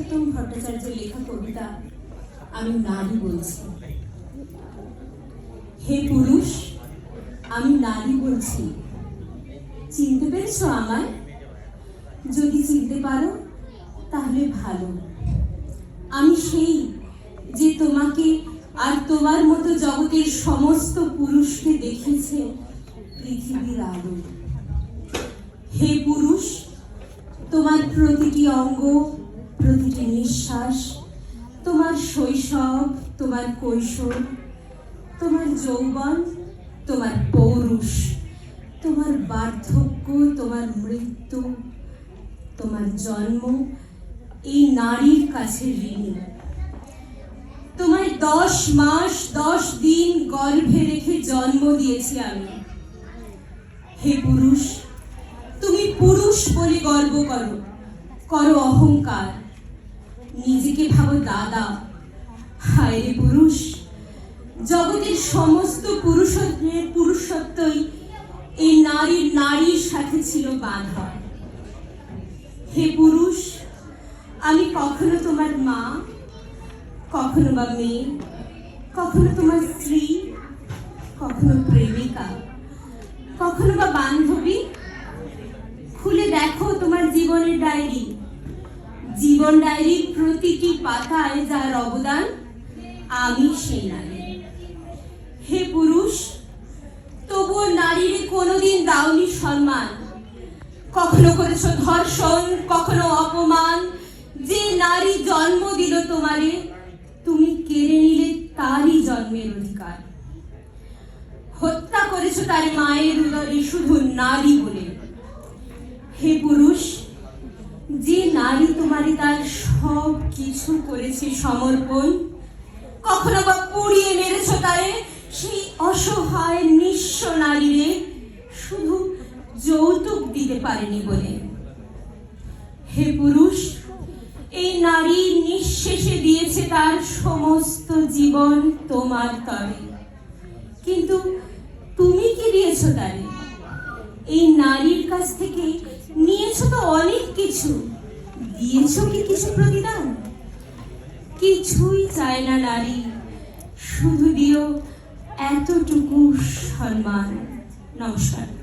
উত্তম ভট্টাচার্যের লেখা কবিতা আমি নারী বলছি। হে পুরুষ, আমি নারী বলছি। চিনতে পেরেছ আমায়? যদি চিনতে পারো, তাহলে ভালো। আমি সেই যে তোমাকে আর তোমার মতো জগতের সমস্ত পুরুষকে দেখেছে পৃথিবীর আলো। হে পুরুষ, তোমার প্রতিটি অঙ্গ প্রতিটি নিঃশ্বাস, তোমার শৈশব, তোমার কৈশোর, তোমার যৌবন, তোমার পৌরুষ, তোমার বার্ধক্য, তোমার মৃত্যু, তোমার জন্ম, এই নারীর কাছে ঋণী। তোমার দশ মাস, দশ দিন গর্ভে রেখে জন্ম দিয়েছি আমি। হে পুরুষ, তুমি পুরুষ বলে গর্ব করো করো অহংকার। নিজেকে ভাবো, দাদা। হায় পুরুষ, জগতের সমস্ত পুরুষত্বের পুরুষত্বই এই নারীর নারীর সাথে ছিল বাঁধা। হে পুরুষ, আমি কখনো তোমার মা, কখনো বা মেয়ে, কখনো তোমার স্ত্রী, কখনো প্রেমিকা, কখনো বা বান্ধবী। খুলে দেখো তোমার জীবনের ডায়েরি। জীবন ডায়েরির প্রতিটি পাতায় যার অবদান, আমি সেই নারী। হে পুরুষ, তবুও নারীর কোনোদিন দাওনি সম্মান। কখনো করেছ ধর্ষণ, কখনো অপমান। যে নারী জন্ম দিল তোমারে, তুমি কেড়ে নিলে তারই জন্মের অধিকার। হত্যা করেছ তার মায়ের উদরে শুধু নারী বলে। হে পুরুষ নারী তার সব কিছু করেছে সমর্পণ। কখনো বা পুড়িয়ে মেরেছ তারে? সেই অসহায় নিঃস্ব নারীরে শুধু যৌতুক দিতে পারেনি বলে। হে পুরুষ, এই নারী নিঃশেষে দিয়েছে তার সমস্ত জীবন তোমার তরে। কিন্তু তুমি কি দিয়েছ তারে? এই নারীর কাছ থেকে নিয়েছো তো অনেক কিছু। দিয়েছ কি কিছু প্রতিদান? কিছুই চায় না নারী। শুধু দিও এতটুকু সম্মান। নমস্কার।